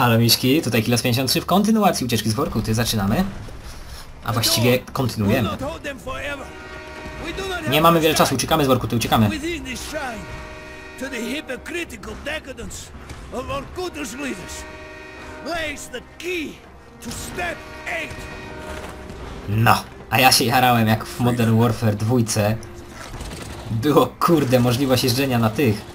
Halo Miśki, tutaj Kilos 53 w kontynuacji ucieczki z Workuty. Zaczynamy. A właściwie kontynuujemy. Nie mamy wiele czasu, uciekamy z Workuty, uciekamy. Within this shrine to the hypocritical decadence of Orkutus leaders lays the key to step 8. No, a ja się jarałem jak w Modern Warfare 2. Było kurde możliwość jeżdżenia na tych.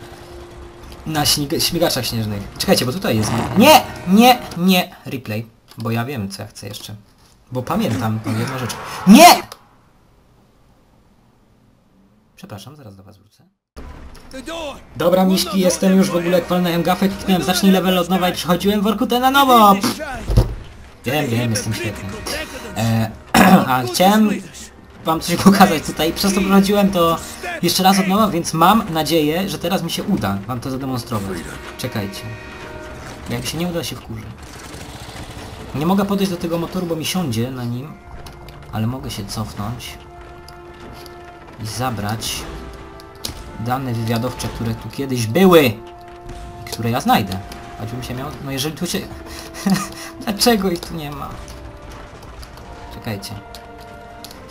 Na śmig- śmigaczach śnieżnych. Czekajcie, bo tutaj jest... Nie! Nie! Nie! Replay. Bo ja wiem co ja chcę jeszcze. Bo pamiętam tą jedną rzecz. Nie! Przepraszam, zaraz do was wrócę. Dobra Miśki, jestem już w ogóle kwalnąłem gafę, kliknąłem zacznij level od nowa i przechodziłem Workutę na nowo! Pff, Wiem, wiem, jestem świetny. E, a chciałem wam coś pokazać tutaj. Przez to prowadziłem to jeszcze raz od nowa, więc mam nadzieję, że teraz mi się uda wam to zademonstrować. Czekajcie. Jak się nie uda, się wkurzę. Nie mogę podejść do tego motoru, bo mi siądzie na nim, ale mogę się cofnąć i zabrać dane wywiadowcze, które tu kiedyś były i które ja znajdę. Choćbym się miał... No jeżeli tu się... Dlaczego ich tu nie ma? Czekajcie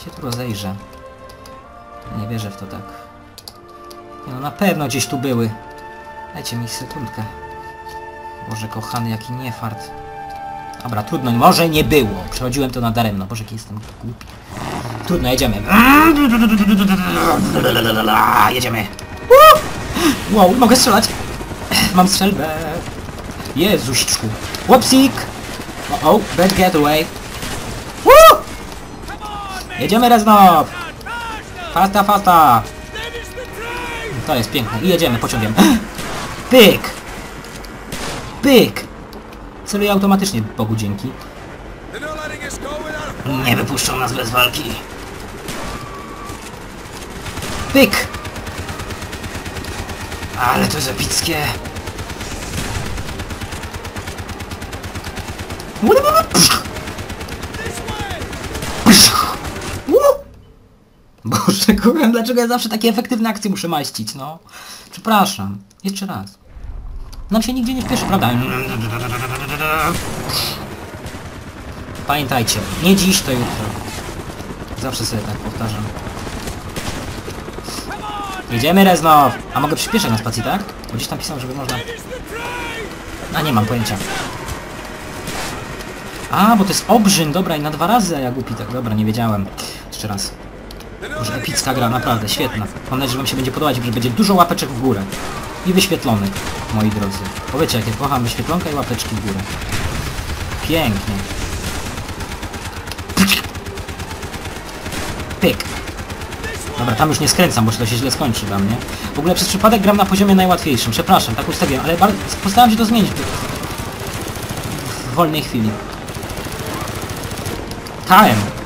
się tu rozejrzę. Nie wierzę w to tak. Nie No na pewno gdzieś tu były. Dajcie mi sekundkę. Boże kochany, jaki niefart. Dobra, trudno, może nie było. Przechodziłem to nadaremno. Boże, jaki jestem głupi. Trudno, jedziemy. Jedziemy. Wow, mogę strzelać. Mam strzelbę. Jezuśczku. Łopsik! O, o, bad getaway. Woo! Jedziemy Reznow! The train. To jest piękne. I jedziemy pociągiem. Pyk! Pyk! Celuję automatycznie, Bogu dzięki. Nie wypuszczą nas bez walki. Pyk! Ale to jest epickie. this Boże, kocham, dlaczego ja zawsze takie efektywne akcje muszę maścić, no? Przepraszam. Jeszcze raz. Nam się nigdzie nie śpieszy, prawda? Pamiętajcie, nie dziś, to jutro. Zawsze sobie tak powtarzam. Jedziemy Reznow! A mogę przyspieszać na spacji, tak? Bo gdzieś tam pisał, żeby można... A nie mam pojęcia. A, bo to jest obrzyn, dobra i na dwa razy, ja głupi tak, dobra, nie wiedziałem. Jeszcze raz. Boże, epicka gra, naprawdę, świetna. Mam nadzieję, że wam się będzie podobać, że będzie dużo łapeczek w górę. I wyświetlonek, moi drodzy. Powiecie, jak ja kocham wyświetlonka i łapeczki w górę. Pięknie. Pyk. Dobra, tam już nie skręcam, bo to się źle skończy dla mnie. W ogóle przez przypadek gram na poziomie najłatwiejszym. Przepraszam, tak ustawiłem, ale postaram się to zmienić w wolnej chwili. Time!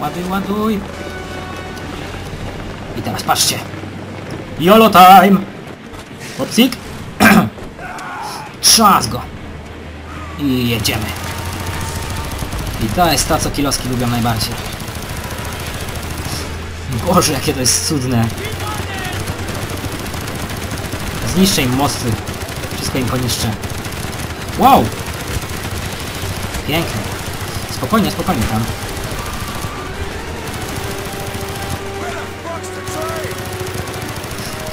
Ładuj, ładuj! I teraz patrzcie! YOLO time! Popsik! Trzas go! I jedziemy. I to jest ta, co kiloski lubią najbardziej. Boże, jakie to jest cudne. Zniszczę im mosty. Wszystko im poniszczę. Wow! Pięknie. Spokojnie, spokojnie tam.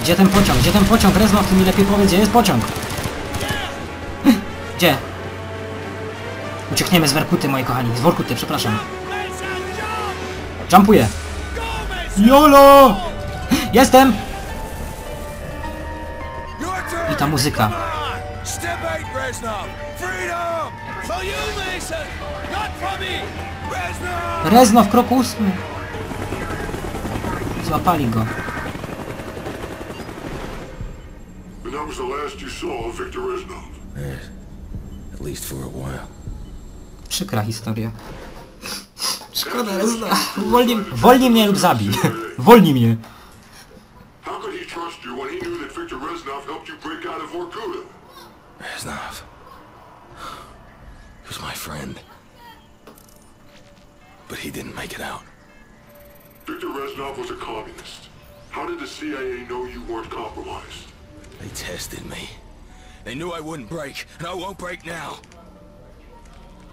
Gdzie ten pociąg? Gdzie ten pociąg? Reznow, ty mi lepiej powiedz, gdzie jest pociąg? Gdzie? Uciekniemy z Werkuty, moi kochani. Z Workuty, przepraszam. Jumpuję. YOLO! Jestem! I ta muzyka. Rezno w kroku ósmym. Złapali go. Was the last you saw of Victor Reznov. At least for a while. Przykra historia. Szkoda Rezno. Wolni, wolni mnie lub zabij. Wolni mnie. How could he trust you when he knew that Victor Reznov helped you break out of Vorkuta? Reznov. He was my friend. But he didn't make it out. Victor Reznov was a communist. How did the CIA know you weren't compromised? They tested me. They knew I wouldn't break, and I won't break now.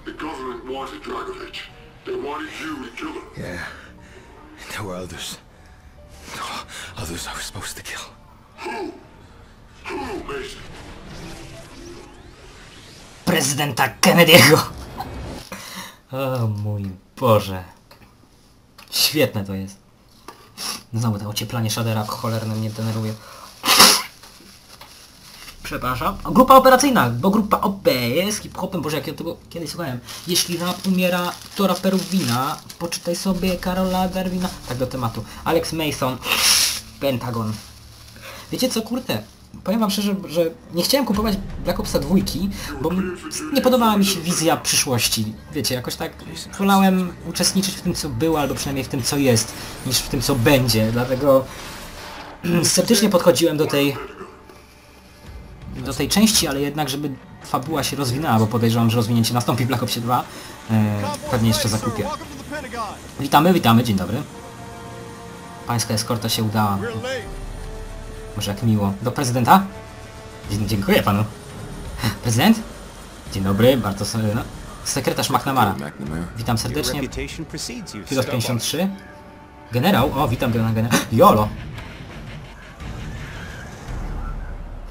The government wanted Dragovich. They wanted you to kill him. Yeah. There were others. Others I was supposed to kill. Who? Who, Mason? Prezydenta Kennedy'ego! O mój Boże. Świetne to jest. Znowu to ocieplanie shadera cholerne mnie denerwuje. Przepraszam. A grupa operacyjna, bo grupa OP jest hip-hopem, Boże jak ja tego kiedyś słuchałem. Jeśli rap umiera, to raperów wina. Poczytaj sobie Karola Darwina. Tak do tematu. Alex Mason. Pentagon. Wiecie co, kurde? Powiem wam szczerze, że nie chciałem kupować Black Opsa 2, bo nie podobała mi się wizja przyszłości. Wiecie, jakoś tak wolałem uczestniczyć w tym, co było, albo przynajmniej w tym, co jest, niż w tym, co będzie. Dlatego sceptycznie podchodziłem do tej do tej części, ale jednak, żeby fabuła się rozwinęła, bo podejrzewam, że rozwinięcie nastąpi w Black Opsie 2. E, pewnie jeszcze zakupię. Witamy, witamy, dzień dobry. Pańska eskorta się udała. Może jak miło. Do prezydenta? Dzie- Dziękuję panu. Prezydent? Dzień dobry, bardzo sorry. No. Sekretarz McNamara. Witam serdecznie. Filos 53. Generał? O, witam generał. Jolo!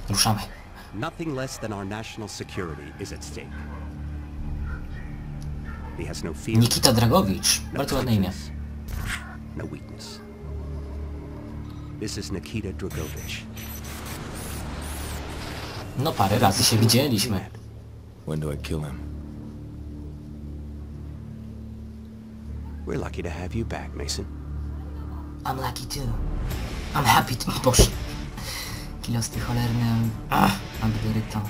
Ruszamy. Nothing less than our national security is at stake. He has no fear, Nikita Dragowicz. no Bardzo ładne imię. no weakness. This is Nikita Dragovich. No parę razy się widzieliśmy. When do I kill him? We're lucky to have you back, Mason. I'm lucky too. I'm happy to... Boże. Kilosty cholerny. Ach, Abderyto.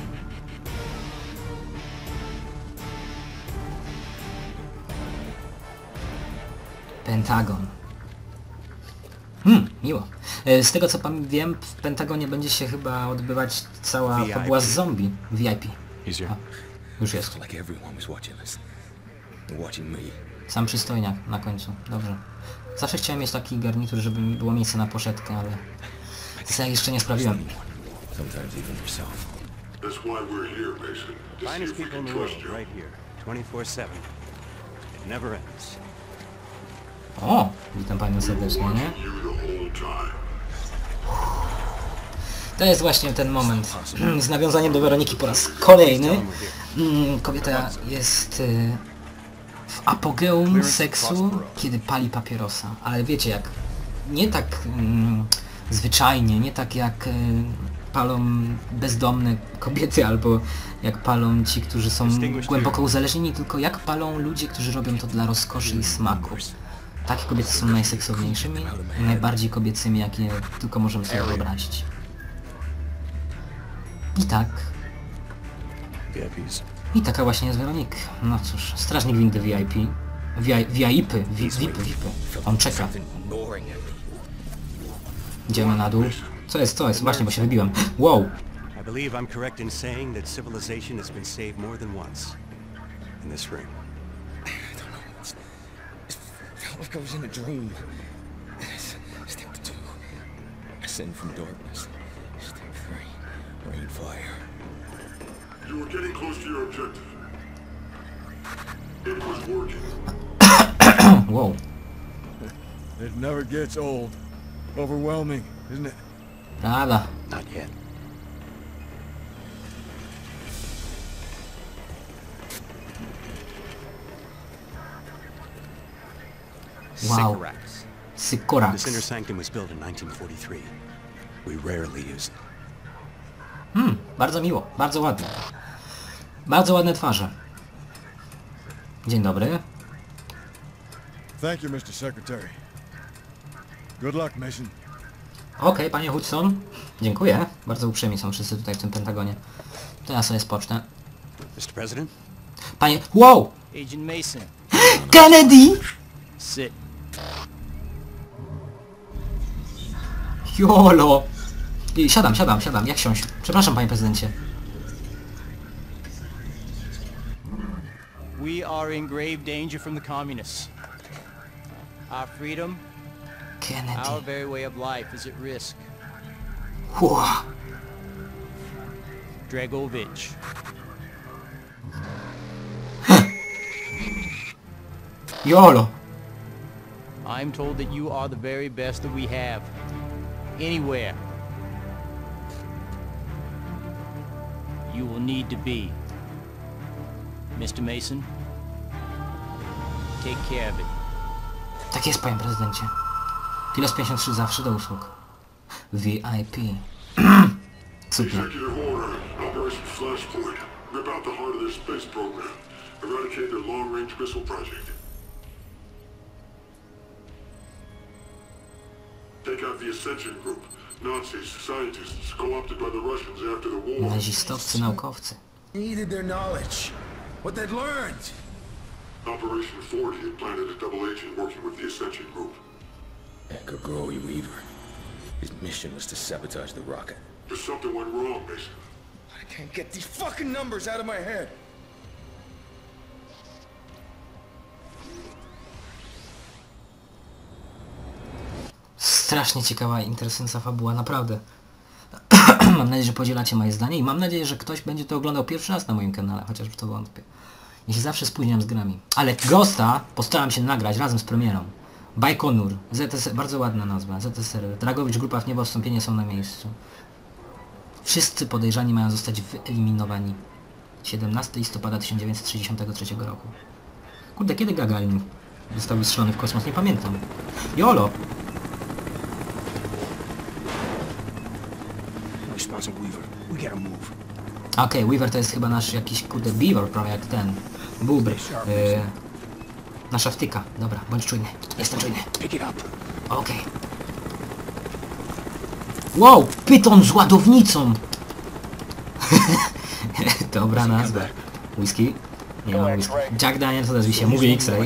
Pentagon. Hmm, miło. E, Z tego co pan wiem, w Pentagonie będzie się chyba odbywać cała VIP. z zombie. VIP. Już jest. Sam przystojniak na końcu. Dobrze. Zawsze chciałem mieć taki garnitur, żeby było miejsce na poszetkę, ale... Co jeszcze nie sprawiłem. Sometimes even yourself. That's why we're here, Mason. To see if we can trust you. right here. 24-7. It never ends. O! Witam panią serdecznie, nie? To jest właśnie ten moment z nawiązaniem do Weroniki po raz kolejny. Mm, Kobieta jest y, w apogeum seksu, kiedy pali papierosa. Ale wiecie jak, nie tak mm, zwyczajnie, nie tak jak y, palą bezdomne kobiety albo jak palą ci, którzy są głęboko uzależnieni, tylko jak palą ludzie, którzy robią to dla rozkoszy i smaku. Takie kobiety są najseksowniejszymi i najbardziej kobiecymi, jakie tylko możemy sobie wyobrazić. I tak. I taka właśnie jest Weronik. No cóż, strażnik windy VIP. VI, VIPy, vi- VIPy, VIPy. On czeka. Ignoring. Idziemy na dół. Co jest, co jest? Właśnie, bo się wybiłem. Wow! I believe I'm correct in saying that civilization has been saved more than once. In this ring. I don't know. It's, it felt like I was in a dream. Step two. Ascend from darkness. Step three. Rain fire. You were getting close to your objective. It was working. Wow. It never gets old. Overwhelming, isn't it? Prawda. Not yet. Wow. Sycorax. This Sykorax. inner sanctum was built in 1943. We rarely use it. Hmm, bardzo miło, bardzo ładnie. Bardzo ładne twarze. Dzień dobry. Thank you, Mr. Secretary. Good luck, Mason. Okej, panie Hudson. Dziękuję. Bardzo uprzejmi są wszyscy tutaj w tym Pentagonie. To ja sobie spocznę. Mr. President? Panie... Wow! Agent Mason, Kennedy! sit. Jolo! I Siadam, siadam, siadam. Jak siąść? Przepraszam, panie prezydencie. We are in grave danger from the communists. Our freedom, our very way of life is at risk. Ło. Dragovich. Jolo! I'm told that you are the very best that we have. Anywhere. You will need to be. Mr. Mason, take care of it. Tak jest, panie prezydencie. Kilos 53 zawsze do usług. VIP. Super. Executive order. Operation Flashpoint. Rip out the heart of their space program. Eradicate their long-range missile project. Take out the Ascension Group. Nazis, scientists, co-opted by the Russians after the war. Nazistowcy, naukowcy. Needed their knowledge. What they'd learned. Operation 40 had planted a double agent working with the Ascension Group. Weaver. His mission was to sabotage the rocket. But something went wrong, Mason. I can't get these fucking numbers out of my head. Strasznie ciekawa i interesująca fabuła, naprawdę. mam nadzieję, że podzielacie moje zdanie i mam nadzieję, że ktoś będzie to oglądał pierwszy raz na moim kanale, chociaż w to wątpię. Ja się zawsze spóźniam z grami. Ale Ghosta postaram się nagrać razem z premierą. Bajkonur, ZSR, bardzo ładna nazwa, ZSR, Dragowicz, Grupa w Niebo, Wstąpienie są na miejscu. Wszyscy podejrzani mają zostać wyeliminowani. 17 listopada 1963 roku. Kurde, kiedy Gagarin został wystrzelony w kosmos? Nie pamiętam. Jolo! Okej, Weaver to jest chyba nasz jakiś kurde beaver, prawie jak ten. Bubr. Yy, nasza wtyka. Dobra, bądź czujny. Jestem czujny. Okej. Wow! Pyton z ładownicą! Dobra nazwa. Whisky? Nie ma whisky. Jack Daniels odezwij się. Mówię X-Ray.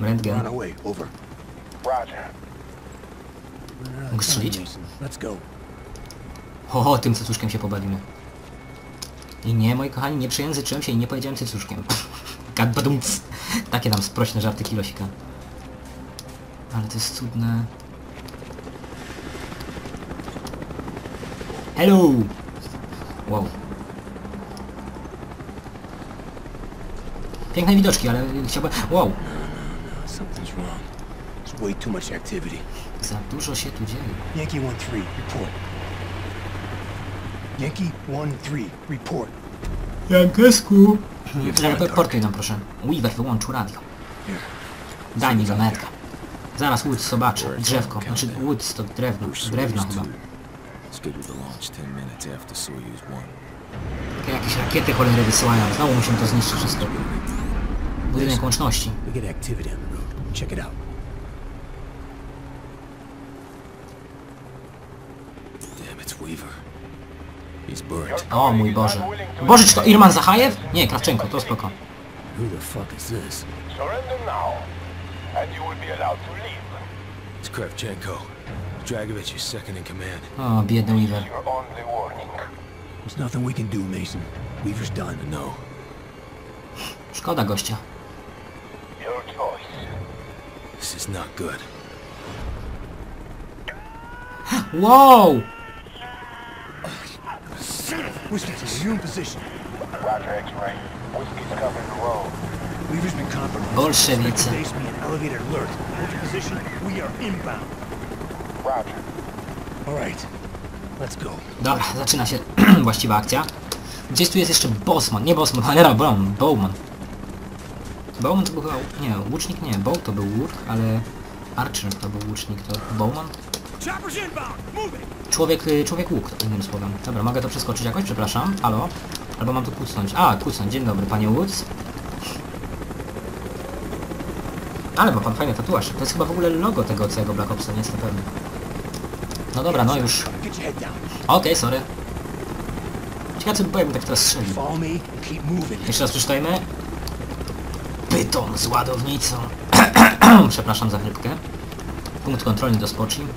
Rentgen. Mógł strzelić? Ho, ho, tym cycuszkiem się pobawimy. I nie, moi kochani, nie przejęzyczyłem się i nie powiedziałem cycuszkiem. Gadbadumc. Takie tam sprośne żarty kilosika. Ale to jest cudne. Hello! Wow. Piękne widoczki, ale chciałbym... Wow! Something's wrong. There's way too much activity. Za dużo się tu dzieje. Yankee 1-3, report. Yankee 1-3, report. Jankesku! Reportuj nam proszę. Weaver wyłączył radio. Daj mi zametka. Zaraz Woods zobaczy. Drzewko. Znaczy Woods to drewno. Drewno chyba. Scheduled to launch 10 minutes after Soyuz 1. Takie Jakieś rakiety cholery wysyłają. Znowu musimy to zniszczyć wszystko. Budynek łączności. Check it out. Damn, it's Weaver. He's burned. O mój Boże. Boże, czy to Irman Zahajew? Nie, Krawczenko, to spoko. Who the fuck is this? Surrender now, and you will be allowed to leave. It's Kravchenko. Dragovich is second in command. O, biedny Weaver. Your only warning. There's nothing we can do, Mason. Weaver's done. No, Szkoda gościa. Your choice. this is not good. Wow! Whiskey, position. Roger X-ray. Whiskey's covering the road. Weaver's been compromised. Bolszewicy. Elevator alert. Hold your position. We are inbound. Roger. All right. Let's go. Dobra, zaczyna się właściwa akcja. Gdzieś tu jest jeszcze Bosman, nie Bosman, ale Bowman, Bowman. Bowman to był chyba, nie, łucznik nie, Bow to był łuk, ale Archer to był łucznik, to Bowman? Człowiek, y, człowiek łuk, innym słowem. Dobra, mogę to przeskoczyć jakoś, przepraszam, halo? Albo mam tu kucnąć, a, kucnąć, dzień dobry, panie Woods. Ale ma pan fajny tatuaż, to jest chyba w ogóle logo tego całego Black Opsa, nie jestem pewny. No dobra, no już, okej, sorry. Ciekawe co by jakbym tak teraz strzelił. Jeszcze raz przeczytajmy. Pyton z ładownicą. Przepraszam za chrypkę. Punkt kontrolny do spoczni. We're good.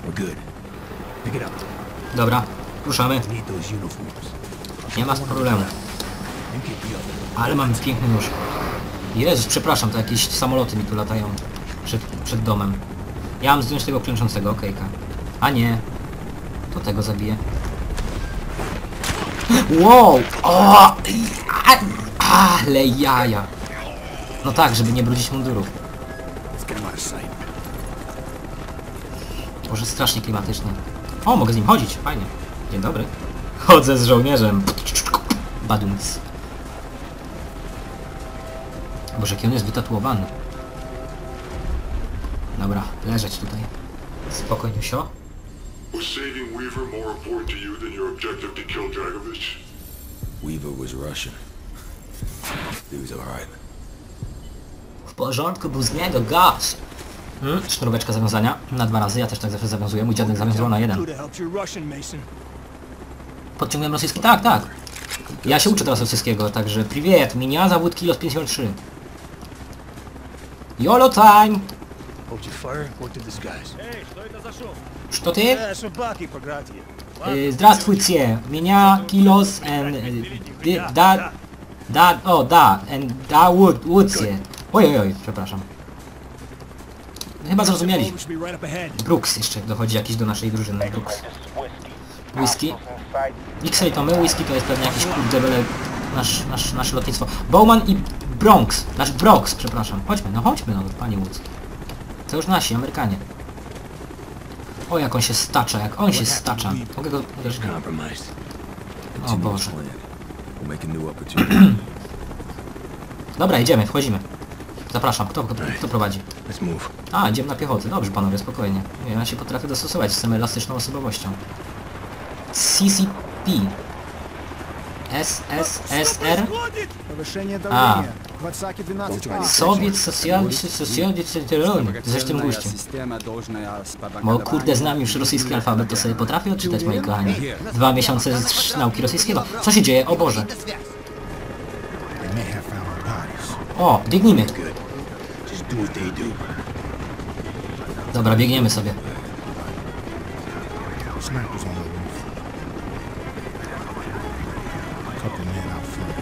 Pick it up. Dobra, ruszamy. Nie ma problemu. Ale mamy piękny nóż. Jezus, przepraszam, to jakieś samoloty mi tu latają przed, przed domem. Ja mam zdjąć tego klęczącego, okejka. A nie. To tego zabije. Wow! O! Ale jaja. No tak, żeby nie brudzić mundurów. Może strasznie klimatycznie. O, mogę z nim chodzić, fajnie. Dzień dobry. Chodzę z żołnierzem. Badunc. Boże, jaki on jest wytatuowany. Dobra, leżeć tutaj. Spokojnie, sio. Was saving Weaver more important to you than your objective to kill Dragovich? Weaver was Russian. He was alright. W porządku, był z niego gaz. Hmm, sznuróweczka zawiązania na dwa razy, ja też tak zawsze zawiązuję. Mój dziadek zawiązywał na jeden. Could have helped your Russian, Mason. Podciągłem rosyjski? Tak, tak. Ja się uczę teraz rosyjskiego, także привет, меня зовут Kilos 53. YOLO time! Hold your fire, work the disguise. Что ты? Yeah, собаки по граде. Y, Здравствуйте, меня Kilos and... y, dy- Da... Da... O, da... And da wood... Woodsie. Oj, oj, oj, przepraszam. Chyba zrozumieli. Brooks jeszcze dochodzi jakiś do naszej drużyny. Brooks. Whisky. Nixley to my, whisky to jest pewnie jakiś kurde byle nasz, nasz, nasze lotnictwo. Bowman i Bronx, nasz Brox, przepraszam. Chodźmy, no chodźmy no, panie Woods. To już nasi, Amerykanie. O, jak on się stacza, jak on się stacza. Mogę go. O Boże. Dobra, idziemy, wchodzimy. Zapraszam, kto, kto, kto prowadzi? Let's move. A, idziemy na piechotę. Dobrze, panowie, spokojnie. Ja się potrafię dostosować, jestem elastyczną osobowością. CCP. SSSR? A. Sowiet Socjalistyczny Socjalistyczny Coś w tym guście. Bo kurde, znam już rosyjski alfabet, to sobie potrafię odczytać, moi kochani. Dwa miesiące z nauki rosyjskiego. Co się dzieje? O Boże. O, biegnijmy. Dobra, biegniemy sobie. Snipers on the roof. Couple men out front.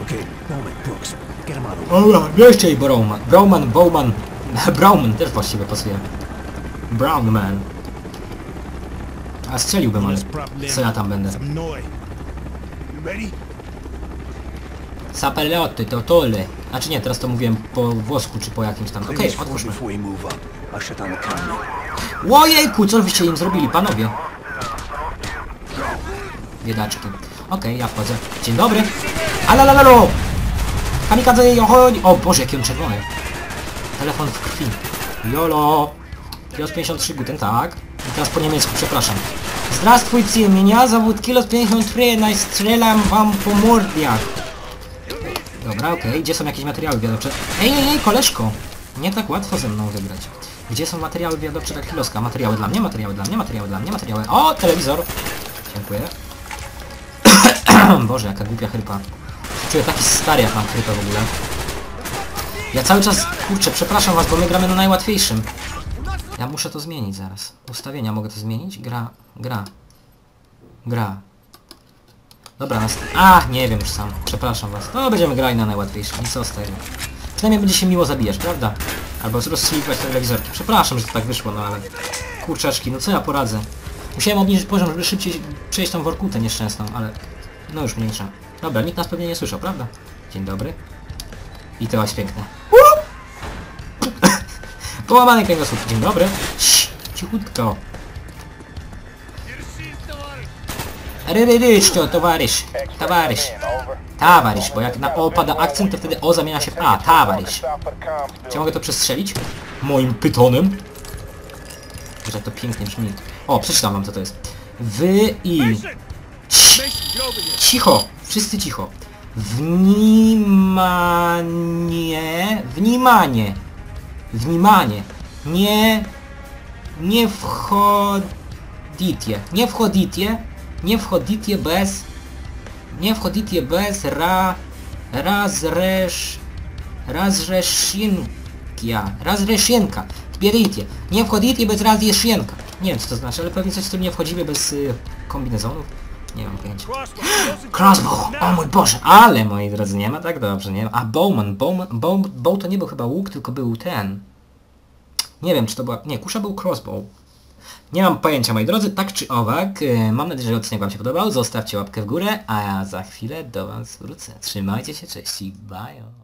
Okay, Bowman, Brooks, get him out of. Dobra, bierzcie jej Browman. Browman, Bowman. Browman też właściwie pasuje. Brownman. A strzeliłbym, ale co ja tam będę? Some noise. You ready? Sapeloty, to tole. Znaczy nie, teraz to mówiłem po włosku czy po jakimś tam. Okej, Please, otwórzmy. before you move up. I'll shut down the counter. Łojejku, co wyście im zrobili, panowie? Biedaczki. Okej, ja wchodzę. Dzień dobry. Alalalalo! Kamikadze, chodź! O Boże, jaki on czerwony. Telefon w krwi. Jolo! Kilos 53 guten tak. I teraz po niemiecku, przepraszam. Здравствуйте, меня зовут Kilos 53, nastrzelam wam po mordiach. Dobra, okej, gdzie są jakieś materiały wywiadowcze? Ej, ej, ej, koleżko! Nie tak łatwo ze mną wygrać. Gdzie są materiały wywiadowcze dla Kiloska? Materiały dla mnie, materiały dla mnie, materiały dla mnie, materiały... O, telewizor! Dziękuję. Boże, jaka głupia chrypa. Czuję taki stary, jak mam chrypę w ogóle. Ja cały czas... Kurczę, przepraszam was, bo my gramy na najłatwiejszym. Ja muszę to zmienić zaraz. Ustawienia mogę to zmienić? Gra, gra. Gra. Dobra, nas... A, nie wiem już sam. Przepraszam was. No, będziemy grali na najłatwiejszym. I co z tego? Przynajmniej będzie się miło zabijać, prawda? Albo rozstrzeliwać telewizorki. Przepraszam, że to tak wyszło, no ale... Kurczaczki, no co ja poradzę? Musiałem obniżyć poziom, żeby szybciej przejść tą workutę nieszczęsną, ale... No już mniejsza. Dobra, nikt nas pewnie nie słyszał, prawda? Dzień dobry. I to jest piękne. Połamany kręgosłup. Dzień dobry. Cii, cichutko. Ryryryszczo, towarzysz. Towarzysz. Towarzysz, bo jak na O pada akcent, to wtedy O zamienia się w A. Towarzysz. Czy mogę to przestrzelić? Moim pytonem? Że to pięknie brzmi. O, przeczytam wam co to jest. Wy i... Cicho! Wszyscy cicho. Wnimanie... Wnimanie! Wnimanie! Nie... Nie wchodzicie. Nie wchodzicie nie wchodzicie bez... Nie wchodzicie bez ra... Razresz... Razreszinkia. Razreszinka. Zbierajcie. Nie wchodzicie bez razreszinka. Nie wiem co to znaczy, ale pewnie coś tu nie wchodzimy bez y, kombinezonów. Nie mam pojęcia. Crossbow! O mój Boże! Ale moi drodzy, nie ma tak dobrze, nie. A Bowman, Bowman, Bow, Bow to nie był chyba łuk, tylko był ten. Nie wiem czy to była... Nie, kusza był crossbow. Nie mam pojęcia, moi drodzy, tak czy owak. e, Mam nadzieję, że odcinek Wam się podobał. Zostawcie łapkę w górę, a ja za chwilę do Was wrócę. Trzymajcie się, cześć i bye.